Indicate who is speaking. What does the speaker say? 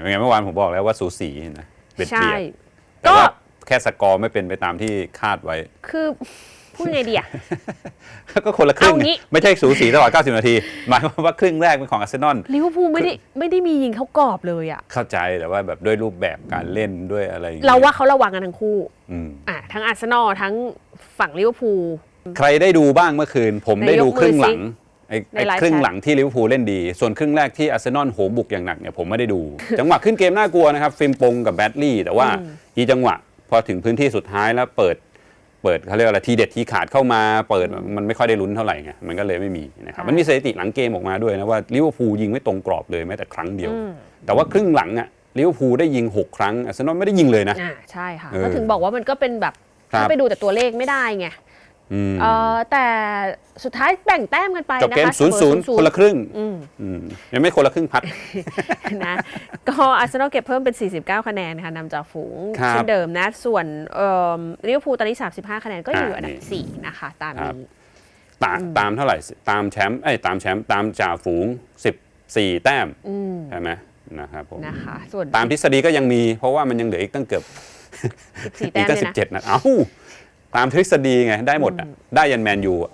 Speaker 1: เป็นไงเมื่อวานผมบอกแล้วว่าสูสีนะเบียด
Speaker 2: ใช่
Speaker 1: เบียดแต่
Speaker 2: ก็
Speaker 1: ว่าแค่สกอร์ไม่เป็นไปตามที่คาดไว้
Speaker 2: คือพูดไงดีอะ
Speaker 1: ก็คนละครึ่ง
Speaker 2: เอางี้
Speaker 1: ไม่ใช่สูสีตลอด 90 นาที หมายความว่าครึ่งแรกเป็นของอาร์เซนอล
Speaker 2: ลิเวอร์พูลไม่ได้ไม่ได้มียิงเข้ากรอบเลยอะ
Speaker 1: เข้าใจแต่ว่าแบบด้วยรูปแบบการเล่นด้วยอะไรอย่งงี้ย
Speaker 2: เราว่าเขาระวังกันทั้งคู่
Speaker 1: อืม
Speaker 2: อะทั้งอาร์เซนอลทั้งฝั่งลิเวอร์พูล
Speaker 1: ใครได้ดูบ้างเมื่อคืน ผมได้ดู
Speaker 2: ไหนยกมือ
Speaker 1: ครึ่งหลัง
Speaker 2: สิ
Speaker 1: ไอ้
Speaker 2: ใน
Speaker 1: ไอ้
Speaker 2: ไลฟ์
Speaker 1: ครึ่ง
Speaker 2: แชท
Speaker 1: หลังที่ลิเวอร์พูลเล่นดี ส่วนครึ่งแรกที่อาร์เซนอลโหมบุกอย่างหนักเนี่ยผมไม่ได้ดู จังหวะขึ้นเกมน่ากลัวนะครับ ฟิล์มปงกับแบดลี่ แต่ว่าอีจังหวะพอถึงพื้นที่สุดท้ายแล้วเปิด เปิดเขาเรียกว่าอะไรทีเด็ดทีขาดเข้ามา เปิดมันไม่ค่อยได้ลุ้นเท่าไหร่ไงมันก็เลยไม่มีนะครับ
Speaker 2: ใช่
Speaker 1: มันมีสถิติหลังเกมออกมาด้วยนะว่าลิเวอร์พูลยิงไม่ตรงกรอบเลยแม้แต่ครั้งเดียว แต่ว่าครึ่งหลังอะลิเวอร์พูลได้ยิงหกครั้งอาร์เซนอลไม่ได้ยิงเลยนะ
Speaker 2: อ่าใช่ค่ะ
Speaker 1: เออ
Speaker 2: ก็ถึงบอกว่ามันก็เป็นแบบ
Speaker 1: ครับ
Speaker 2: ถ้าไปดูแต่ตัวเลขไม่ได้ไง
Speaker 1: อืม
Speaker 2: เออแต่สุดท้ายแบ่งแต้มกันไป
Speaker 1: จบ
Speaker 2: นะ
Speaker 1: เกม
Speaker 2: คะ
Speaker 1: ศูนย์ศูนย์
Speaker 2: เสมอ
Speaker 1: คนละครึ่ง
Speaker 2: อืม
Speaker 1: อืมยังไม่คนละครึ่งพัด
Speaker 2: นะก็อาร์เซนอลเก็บเพิ่มเป็น 49 คะแนนนะคะนำจากฝูง
Speaker 1: ครับ
Speaker 2: เช่นเดิมนะ ส่วนเอ่อลิเวอร์พูลตอนนี้ 35 คะแนนก็อยู่
Speaker 1: อ่า
Speaker 2: อันดับ
Speaker 1: นี่
Speaker 2: 4นะคะ ตาม
Speaker 1: ครับ
Speaker 2: นี้
Speaker 1: ตามตามเท่าไหร่ ตามแชมป์เอ้ยตามแชมป์ตามจ่าฝูง 14 แต้ม
Speaker 2: อืม
Speaker 1: ใช่ไหมนะครับผม
Speaker 2: นะคะส่วน
Speaker 1: ตามทฤษฎีก็ยังมีเพราะว่ามันยังเหลืออีกตั้งเกือบ
Speaker 2: 14
Speaker 1: อี
Speaker 2: แต้
Speaker 1: ก
Speaker 2: ม
Speaker 1: ตั้ง
Speaker 2: เลยนะ
Speaker 1: 17นะเอ้า ตามทฤษฎีไงได้หมดอะได้ยันแมนยูอะ